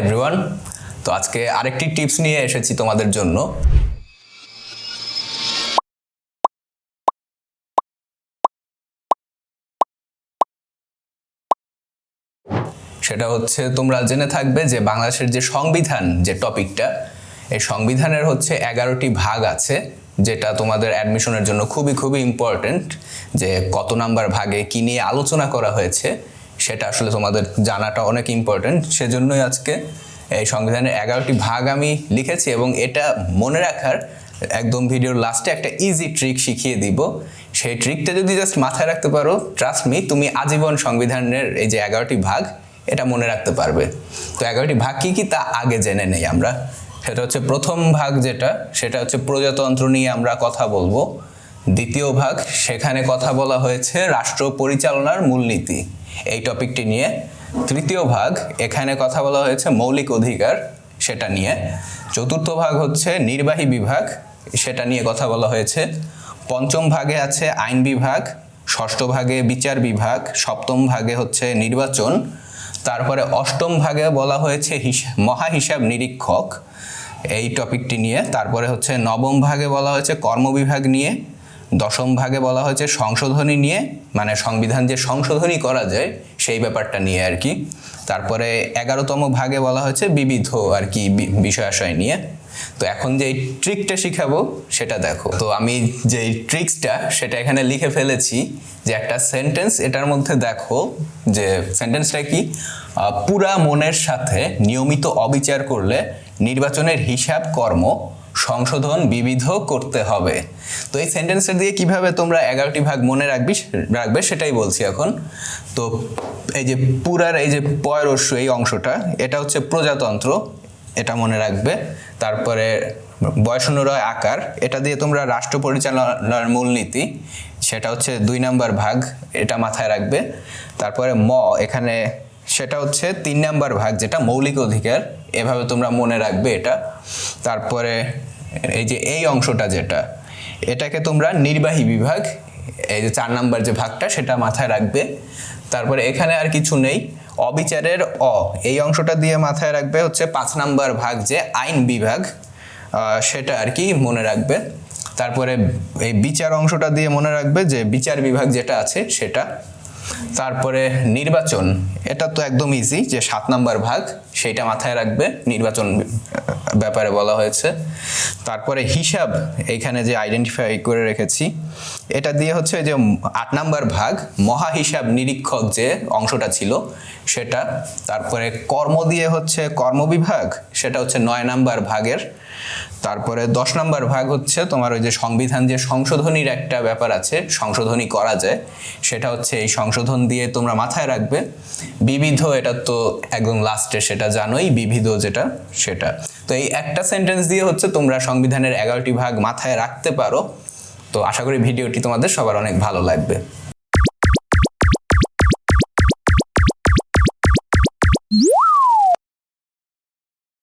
Everyone, তো আজকে আরেকটি টিপস নিয়ে এসেছি তোমাদের জন্য। সেটা হচ্ছে, তোমরা জেনে থাকবে যে বাংলাদেশের যে সংবিধান, যে টপিকটা, এই সংবিধানের হচ্ছে এগারোটি ভাগ আছে, যেটা তোমাদের অ্যাডমিশনের জন্য খুবই খুবই ইম্পর্ট্যান্ট যে কত নাম্বার ভাগে কি নিয়ে আলোচনা করা হয়েছে সেটা আসলে তোমাদের জানাটা অনেক ইম্পর্ট্যান্ট সেজন্যই আজকে এই সংবিধানের এগারোটি ভাগ আমি লিখেছি এবং এটা মনে রাখার একদম ভিডিওর লাস্টে একটা ইজি ট্রিক শিখিয়ে দিব। সেই ট্রিকটা যদি জাস্ট মাথায় রাখতে পারো ট্রাস্ট মি তুমি আজীবন সংবিধানের এই যে এগারোটি ভাগ, এটা মনে রাখতে পারবে। তো এগারোটি ভাগ কী কী তা আগে জেনে নেই আমরা। সেটা হচ্ছে প্রথম ভাগ যেটা, সেটা হচ্ছে প্রজাতন্ত্র নিয়ে আমরা কথা বলব। দ্বিতীয় ভাগ, সেখানে কথা বলা হয়েছে রাষ্ট্র পরিচালনার মূলনীতি। এই টপিকটি নিয়ে তৃতীয় ভাগ, এখানে কথা বলা হয়েছে মৌলিক অধিকার সেটা নিয়ে। চতুর্থ ভাগ হচ্ছে নির্বাহী বিভাগ, সেটা নিয়ে কথা বলা হয়েছে। পঞ্চম ভাগে আছে আইন বিভাগ, ষষ্ঠ ভাগে বিচার বিভাগ, সপ্তম ভাগে হচ্ছে নির্বাচন। তারপরে অষ্টম ভাগে বলা হয়েছে মহা হিসাব নিরীক্ষক। এই টপিকটি নিয়ে তারপরে হচ্ছে নবম ভাগে বলা হয়েছে কর্মবিভাগ নিয়ে। দশম ভাগে বলা হয়েছে সংশোধনী নিয়ে মানে সংবিধান যে সংশোধনী করা যায়, সেই ব্যাপারটা নিয়ে আর কি। তারপরে এগারোতম ভাগে বলা হয়েছে বিবিধ আর কি বিষয়াশয় নিয়ে। তো এখন যে ট্রিকটা শিখাবো, সেটা দেখো। তো আমি যে ট্রিক্সটা সেটা এখানে লিখে ফেলেছি যে একটা সেন্টেন্স এটার মধ্যে দেখো যে সেন্টেন্সটা কি? পুরা মনের সাথে নিয়মিত অবিচার করলে নির্বাচনের হিসাব কর্ম সংশোধন বিবিধ করতে হবে। তো এই সেন্টেন্সের দিয়ে কীভাবে তোমরা এগারোটি ভাগ মনে রাখবি, রাখবে সেটাই বলছি এখন। তো এই যে পুরার, এই যে পয়রস্য এই অংশটা, এটা হচ্ছে প্রজাতন্ত্র, এটা মনে রাখবে। তারপরে বয়সনুরয় আকার, এটা দিয়ে তোমরা রাষ্ট্র পরিচালনার মূলনীতি, সেটা হচ্ছে দুই নাম্বার ভাগ, এটা মাথায় রাখবে। তারপরে ম, এখানে সেটা হচ্ছে তিন নাম্বার ভাগ, যেটা মৌলিক অধিকার। এভাবে তোমরা মনে রাখবে এটা। তারপরে এই যে এই অংশটা যেটা, এটাকে তোমরা নির্বাহী বিভাগ, এই যে চার নাম্বার যে ভাগটা, সেটা মাথায় রাখবে। তারপরে এখানে আর কিছু নেই। অবিচারের অ, এই অংশটা দিয়ে মাথায় রাখবে হচ্ছে পাঁচ নাম্বার ভাগ যে আইন বিভাগ সেটা আর কি মনে রাখবে। তারপরে এই বিচার অংশটা দিয়ে মনে রাখবে যে বিচার বিভাগ যেটা আছে, সেটা। তারপরে নির্বাচন। এটা তো একদম ইজি যে সাত নাম্বার ভাগ, সেইটা মাথায় রাখবে, নির্বাচন ব্যাপারে বলা হয়েছে। তারপরে হিসাব, এইখানে যে আইডেন্টিফাই করে রেখেছি, এটা দিয়ে হচ্ছে যে আট নাম্বার ভাগ মহা হিসাব নিরীক্ষক যে অংশটা ছিল, সেটা। তারপরে কর্ম দিয়ে হচ্ছে কর্মবিভাগ সেটা হচ্ছে নয় নাম্বার ভাগের। তারপরে দশ নাম্বার ভাগ হচ্ছে তোমার ওই যে সংবিধান যে সংশোধনীর একটা ব্যাপার আছে, সংশোধনী করা যায় সেটা হচ্ছে এই সংশোধন দিয়ে তোমরা মাথায় রাখবে। বিবিধ এটা তো একদম লাস্টে সেটা জানোই, বিবিধ যেটা সেটা। তো এই একটা সেন্টেন্স দিয়ে হচ্ছে তোমরা সংবিধানের এগারোটি ভাগ মাথায় রাখতে পারো। তো আশা করি ভিডিওটি তোমাদের সবার অনেক ভালো লাগবে।